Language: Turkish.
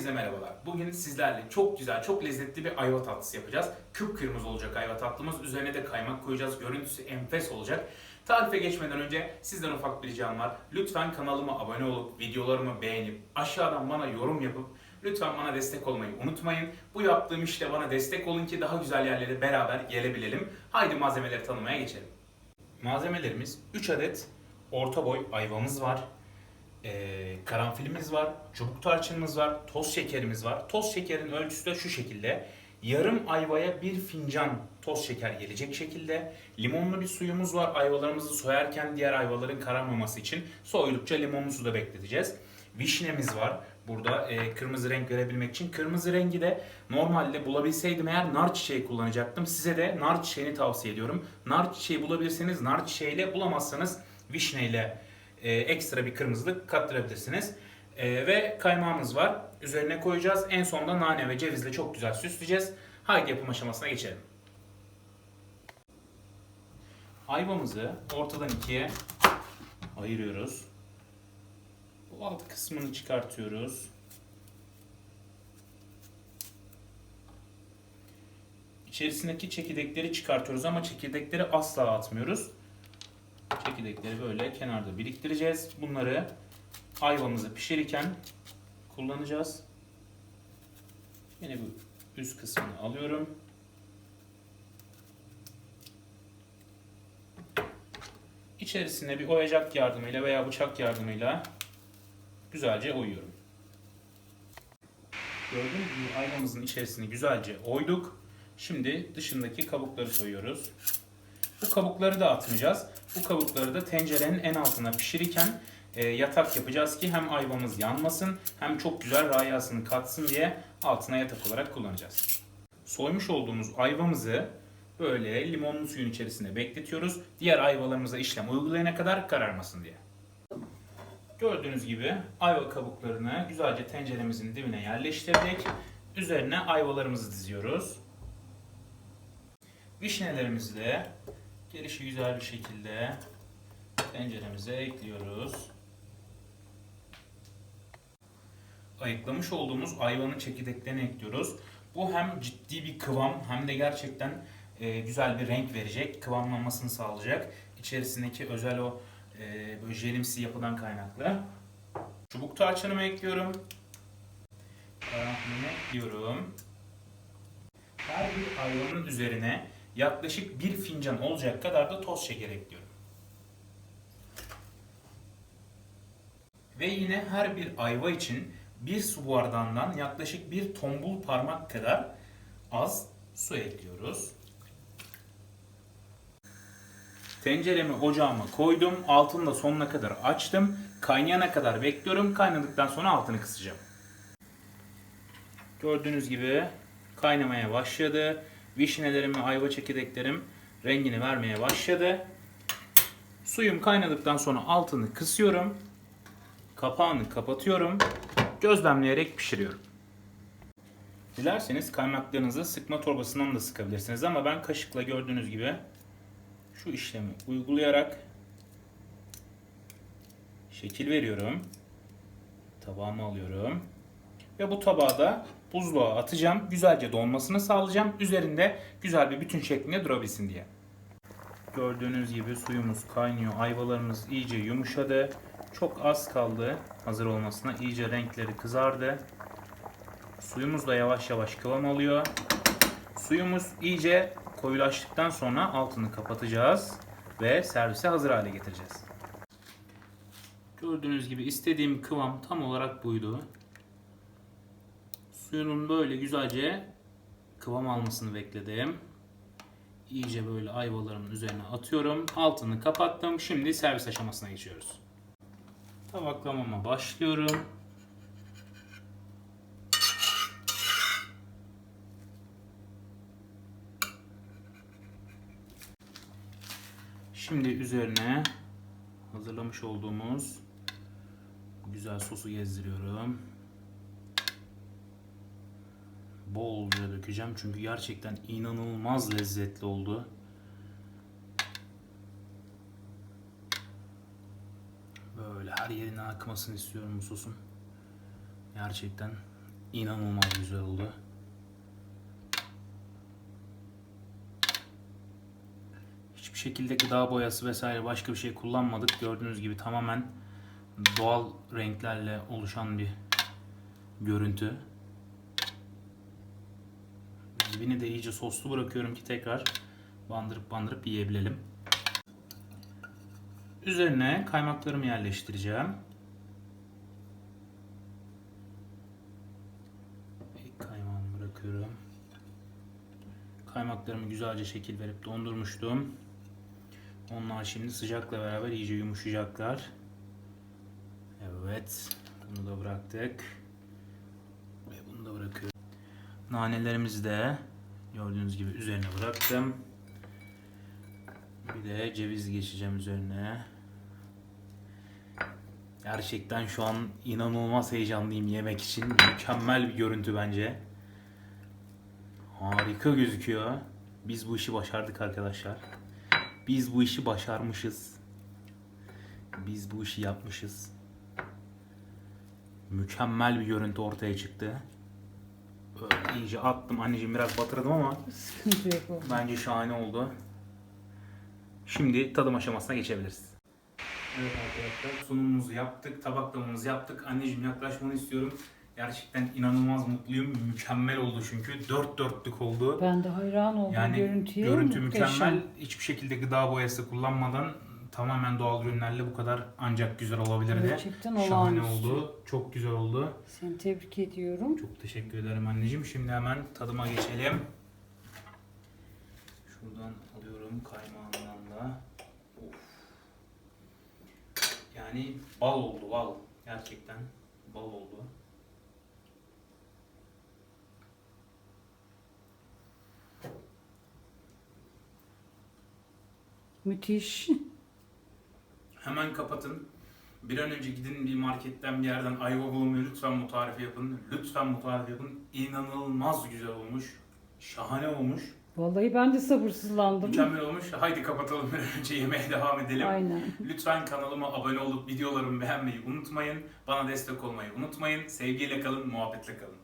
Herkese merhabalar. Bugün sizlerle çok güzel, çok lezzetli bir ayva tatlısı yapacağız. Kıpkırmızı olacak ayva tatlımız. Üzerine de kaymak koyacağız. Görüntüsü enfes olacak. Tarife geçmeden önce sizden ufak bir ricam var. Lütfen kanalıma abone olup, videolarımı beğenip, aşağıdan bana yorum yapıp, lütfen bana destek olmayı unutmayın. Bu yaptığım işte bana destek olun ki daha güzel yerlere beraber gelebilelim. Haydi malzemeleri tanımaya geçelim. Malzemelerimiz 3 adet orta boy ayvamız var. Ee, karanfilimiz var, çubuk tarçınımız var, toz şekerimiz var. Toz şekerin ölçüsü de şu şekilde. Yarım ayvaya bir fincan toz şeker gelecek şekilde. Limonlu bir suyumuz var. Ayvalarımızı soyarken diğer ayvaların kararmaması için soydukça limonlu suda bekleteceğiz. Vişnemiz var. Burada e, kırmızı renk verebilmek için. Kırmızı rengi de normalde bulabilseydim eğer nar çiçeği kullanacaktım. Size de nar çiçeğini tavsiye ediyorum. Nar çiçeği bulabilirseniz nar çiçeğiyle bulamazsanız vişneyle e, ekstra bir kırmızılık kattırabilirsiniz. E, ve kaymağımız var. Üzerine koyacağız. En sonunda nane ve cevizle çok güzel süsleyeceğiz. Haydi yapım aşamasına geçelim. Ayvamızı ortadan ikiye ayırıyoruz. Bu alt kısmını çıkartıyoruz. İçerisindeki çekirdekleri çıkartıyoruz ama çekirdekleri asla atmıyoruz. Çekirdekleri böyle kenarda biriktireceğiz. Bunları ayvamızı pişirirken kullanacağız. Yine bu üst kısmını alıyorum. İçerisine bir oyacak yardımıyla veya bıçak yardımıyla güzelce oyuyorum. Gördüğünüz gibi ayvamızın içerisini güzelce oyduk. Şimdi dışındaki kabukları soyuyoruz. Bu kabukları da atmayacağız. Bu kabukları da tencerenin en altına pişirirken e, yatak yapacağız ki hem ayvamız yanmasın hem çok güzel rayasını katsın diye altına yatak olarak kullanacağız. Soymuş olduğumuz ayvamızı böyle limonlu suyun içerisinde bekletiyoruz. Diğer ayvalarımıza işlem uygulayana kadar kararmasın diye. Gördüğünüz gibi ayva kabuklarını güzelce tenceremizin dibine yerleştirdik. Üzerine ayvalarımızı diziyoruz. Vişnelerimizi de gelişi güzel bir şekilde tenceremize ekliyoruz. Ayıklamış olduğumuz ayvanın çekirdeklerini ekliyoruz. Bu hem ciddi bir kıvam hem de gerçekten e, güzel bir renk verecek, kıvamlanmasını sağlayacak. İçerisindeki özel o e, böyle jelimsi yapıdan kaynaklı. Çubuk tarçınımı ekliyorum. Karanfilimi ekliyorum. Her bir ayvanın üzerine yaklaşık bir fincan olacak kadar da toz şeker ekliyorum. Ve yine her bir ayva için bir su bardağından yaklaşık bir tombul parmak kadar az su ekliyoruz. Tenceremi ocağıma koydum. Altını da sonuna kadar açtım. Kaynayana kadar bekliyorum. Kaynadıktan sonra altını kısacağım. Gördüğünüz gibi kaynamaya başladı. Vişnelerim ve ayva çekirdeklerim rengini vermeye başladı. Suyum kaynadıktan sonra altını kısıyorum. Kapağını kapatıyorum. Gözlemleyerek pişiriyorum. Dilerseniz kaymaklarınızı sıkma torbasından da sıkabilirsiniz ama ben kaşıkla gördüğünüz gibi şu işlemi uygulayarak şekil veriyorum. Tabağıma alıyorum. Ve bu tabağı da buzluğa atacağım. Güzelce donmasını sağlayacağım. Üzerinde güzel bir bütün şeklinde durabilsin diye. Gördüğünüz gibi suyumuz kaynıyor. Ayvalarımız iyice yumuşadı. Çok az kaldı hazır olmasına. İyice renkleri kızardı. Suyumuz da yavaş yavaş kıvam alıyor. Suyumuz iyice koyulaştıktan sonra altını kapatacağız ve servise hazır hale getireceğiz. Gördüğünüz gibi istediğim kıvam tam olarak buydu. Suyunun böyle güzelce kıvam almasını bekledim. İyice böyle ayvalarımın üzerine atıyorum. Altını kapattım. Şimdi servis aşamasına geçiyoruz. Tabaklamama başlıyorum. Şimdi üzerine hazırlamış olduğumuz güzel sosu gezdiriyorum. Bolca dökeceğim çünkü gerçekten inanılmaz lezzetli oldu. Böyle her yerine akmasını istiyorum bu sosun. Gerçekten İnanılmaz güzel oldu. Hiçbir şekilde gıda boyası vesaire başka bir şey kullanmadık. Gördüğünüz gibi tamamen doğal renklerle oluşan bir görüntü. Dibini de iyice soslu bırakıyorum ki tekrar bandırıp bandırıp yiyebilelim. Üzerine kaymaklarımı yerleştireceğim. İlk kaymağımı bırakıyorum. Kaymaklarımı güzelce şekil verip dondurmuştum. Onlar şimdi sıcakla beraber iyice yumuşayacaklar. Evet. Bunu da bıraktık. Ve bunu da bırakıyorum. Nanelerimizi de gördüğünüz gibi üzerine bıraktım. Bir de ceviz geçeceğim üzerine. Gerçekten şu an inanılmaz heyecanlıyım yemek için. Mükemmel bir görüntü bence. Harika gözüküyor. Biz bu işi başardık arkadaşlar. Biz bu işi başarmışız. Biz bu işi yapmışız. Mükemmel bir görüntü ortaya çıktı. Böyle iyice attım. Anneciğim biraz batırdım ama Sıkıntı yok baba. Bence şahane oldu. Şimdi tadım aşamasına geçebiliriz. Evet arkadaşlar sunumumuzu yaptık, tabaklamamızı yaptık. Anneciğim yaklaşmanı istiyorum. Gerçekten inanılmaz mutluyum. Mükemmel oldu çünkü. Dört dörtlük oldu. Ben de hayran oldum Yani görüntüye. görüntü mükemmel. Hiçbir şekilde gıda boyası kullanmadan tamamen doğal ürünlerle bu kadar ancak güzel olabilirdi. Gerçekten Şahane olağanüstü. oldu. Çok güzel oldu. Seni tebrik ediyorum. Çok teşekkür ederim anneciğim. Şimdi hemen tadıma geçelim. Şuradan alıyorum kaymağından da. Of. Yani bal oldu bal. Gerçekten bal oldu. Müthiş. Hemen kapatın. Bir an önce gidin bir marketten bir yerden ayva bulumu lütfen bu tarifi yapın. Lütfen bu tarifi yapın. İnanılmaz güzel olmuş. Şahane olmuş. Vallahi ben de sabırsızlandım. Mükemmel olmuş. Haydi kapatalım bir an önce yemeğe devam edelim. Aynen. Lütfen kanalıma abone olup videolarımı beğenmeyi unutmayın. Bana destek olmayı unutmayın. Sevgiyle kalın, muhabbetle kalın.